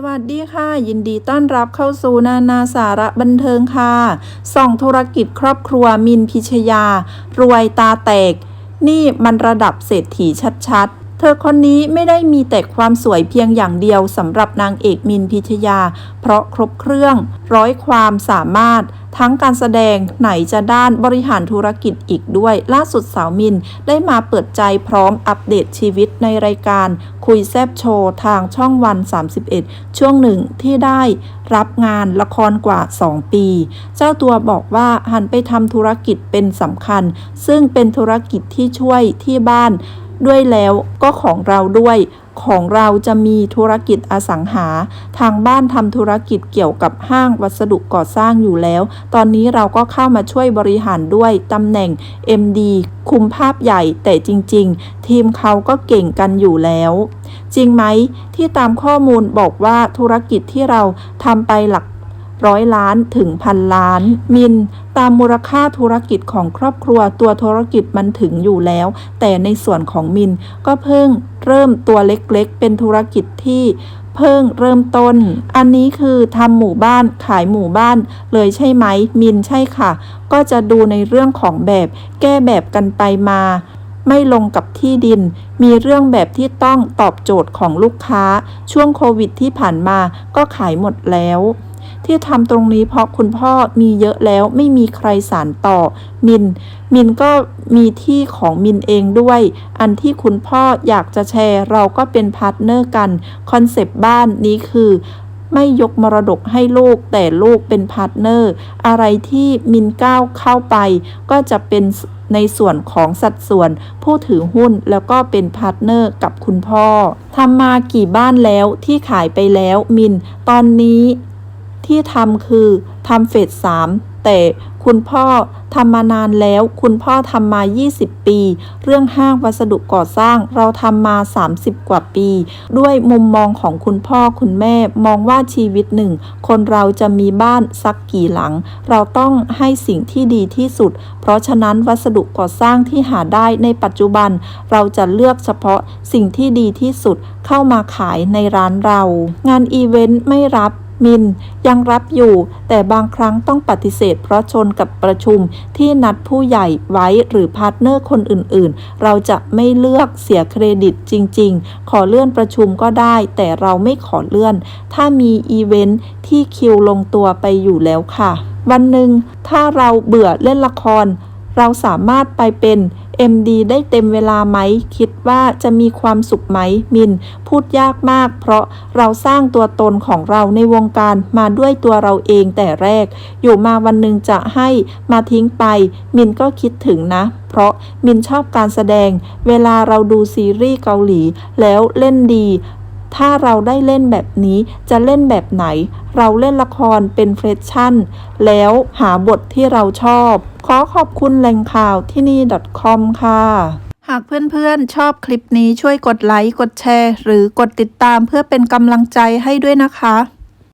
สวัสดีค่ะ ยินดีต้อนรับเข้าสู่นานาสาระบันเทิงค่ะส่องธุรกิจครอบครัวมินพิชยา รวยตาแตก นี่มันระดับเศรษฐีชัดๆ เธอคนนี้ไม่ได้มีแต่ความสวยเพียงอย่างเดียวสำหรับนางเอกมินพิชยา เพราะครบเครื่อง ร้อยความสามารถ ทั้งการแสดงไหนจะด้านบริหารธุรกิจอีกด้วย ล่าสุดสาวมินได้มาเปิดใจพร้อมอัปเดตชีวิตในรายการ คุยแซบโชว์ทางช่องวัน 31 ช่วงหนึ่งที่ได้รับงานละครกว่า 2 ปี เจ้าตัวบอกว่าหันไปทำธุรกิจเป็นสำคัญ ซึ่งเป็นธุรกิจที่ช่วยที่บ้าน ด้วยแล้วก็ของเราด้วย ของเราจะมีธุรกิจอสังหา ทางบ้านทำธุรกิจเกี่ยวกับห้างวัสดุก่อสร้างอยู่แล้ว ตอนนี้เราก็เข้ามาช่วยบริหารด้วยตำแหน่ง MD คุมภาพใหญ่แต่จริง ๆ ทีมเขาก็เก่งกันอยู่แล้ว จริงไหมที่ตามข้อมูลบอกว่าธุรกิจที่เราทำไปหลักร้อยล้านถึงพันล้าน มิน ตามมูลค่าธุรกิจของครอบครัวตัวธุรกิจมันถึงอยู่แล้ว แต่ในส่วนของมินก็เพิ่งเริ่มตัวเล็กๆ เป็นธุรกิจที่เพิ่งเริ่มต้น อันนี้คือทำหมู่บ้านขายหมู่บ้าน เลยใช่ไหม มินใช่ค่ะ ก็จะดูในเรื่องของแบบ แก้แบบกันไปมา ไม่ลงกับที่ดิน มีเรื่องแบบที่ต้องตอบโจทย์ของลูกค้า ช่วงโควิดที่ผ่านมาก็ขายหมดแล้ว ที่ทำตรงนี้เพราะคุณพ่อมีเยอะแล้วไม่มีใครสานต่อ มิน มินก็มีที่ของมินเองด้วย อันที่คุณพ่ออยากจะแชร์เราก็เป็นพาร์ทเนอร์กัน คอนเซปต์บ้านนี้คือไม่ยกมรดกให้ลูกแต่ลูกเป็นพาร์ทเนอร์ อะไรที่มินก้าวเข้าไป ก็จะเป็นในส่วนของสัดส่วนผู้ถือหุ้นแล้วก็เป็นพาร์ทเนอร์กับคุณพ่อทำมากี่บ้านแล้วที่ขายไปแล้วมิน ตอนนี้ ที่ทำคือทำเฟสสามแต่คุณพ่อทำมานานแล้ว คุณพ่อทำมา 20 ปี เรื่องห้างวัสดุก่อสร้างเราทำมา 30 กว่าปี ด้วยมุมมองของคุณพ่อคุณแม่มองว่าชีวิตหนึ่ง คนเราจะมีบ้านสักกี่หลัง เราต้องให้สิ่งที่ดีที่สุด เพราะฉะนั้นวัสดุก่อสร้างที่หาได้ในปัจจุบัน เราจะเลือกเฉพาะสิ่งที่ดีที่สุดเข้ามาขายในร้านเรา งานอีเวนต์ไม่รับ มินยังรับอยู่ แต่บางครั้งต้องปฏิเสธ เพราะชนกับประชุมที่นัดผู้ใหญ่ไว้หรือพาร์ทเนอร์คนอื่นๆ เราจะไม่เลือกเสียเครดิตจริง ๆ ขอเลื่อนประชุมก็ได้ แต่เราไม่ขอเลื่อน ถ้ามีอีเวนท์ที่คิวลงตัวไปอยู่แล้วค่ะ วันหนึ่งถ้าเราเบื่อเล่นละคร เราสามารถไปเป็น MD ได้เต็มเวลาไหม คิดว่าจะมีความสุขไหม มิน พูดยากมาก เพราะเราสร้างตัวตนของเราในวงการมาด้วยตัวเราเองแต่แรก อยู่มาวันหนึ่งจะให้มาทิ้งไป มินก็คิดถึงนะเพราะมินชอบการแสดง เวลาเราดูซีรีส์เกาหลี แล้วเล่นดี ถ้าเราได้เล่นแบบนี้จะเล่นแบบไหน เราเล่นละครเป็นเฟสชั่น แล้วหาบทที่เราชอบ ขอขอบคุณแหล่งข่าวที่นี่ .com ค่ะหากเพื่อนๆ ชอบคลิปนี้ช่วยกดไลค์ กดแชร์ หรือกดติดตามเพื่อเป็นกำลังใจให้ด้วยนะคะ